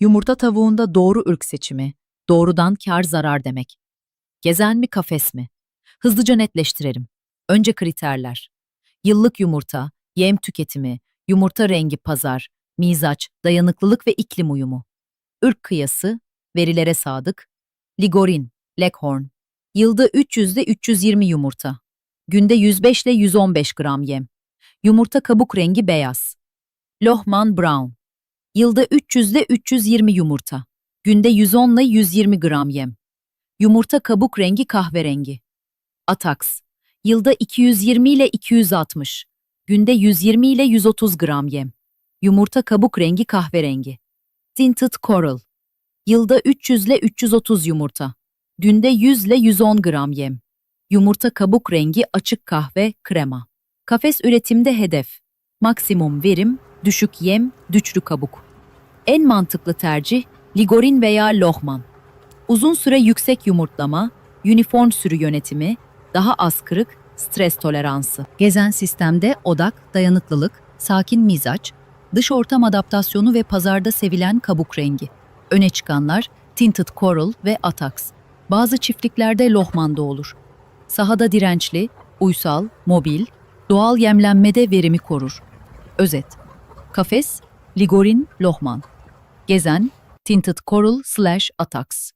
Yumurta tavuğunda doğru ırk seçimi, doğrudan kar zarar demek. Gezen mi kafes mi? Hızlıca netleştirelim. Önce kriterler. Yıllık yumurta, yem tüketimi, yumurta rengi pazar, mizaç, dayanıklılık ve iklim uyumu. Irk kıyası, verilere sadık. Ligorin, Leghorn. Yılda 300 ile 320 yumurta. Günde 105 ile 115 gram yem. Yumurta kabuk rengi beyaz. Lohman Brown. Yılda 300 ile 320 yumurta. Günde 110 ile 120 gram yem. Yumurta kabuk rengi kahverengi. Atax. Yılda 220 ile 260. Günde 120 ile 130 gram yem. Yumurta kabuk rengi kahverengi. Tinted Coral. Yılda 300 ile 330 yumurta. Günde 100 ile 110 gram yem. Yumurta kabuk rengi açık kahve, krema. Kafes üretimde hedef. Maksimum verim, düşük yem, güçlü kabuk. En mantıklı tercih ligorin veya lohman. Uzun süre yüksek yumurtlama, uniform sürü yönetimi, daha az kırık, stres toleransı. Gezen sistemde odak, dayanıklılık, sakin mizaç, dış ortam adaptasyonu ve pazarda sevilen kabuk rengi. Öne çıkanlar Tinted Coral ve Atax. Bazı çiftliklerde lohman da olur. Sahada dirençli, uysal, mobil, doğal yemlenmede verimi korur. Özet. Kafes, Ligorin, Lohman. Gezen, Tinted Coral slash Atax.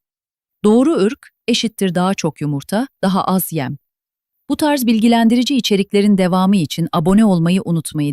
Doğru ırk eşittir daha çok yumurta, daha az yem. Bu tarz bilgilendirici içeriklerin devamı için abone olmayı unutmayın.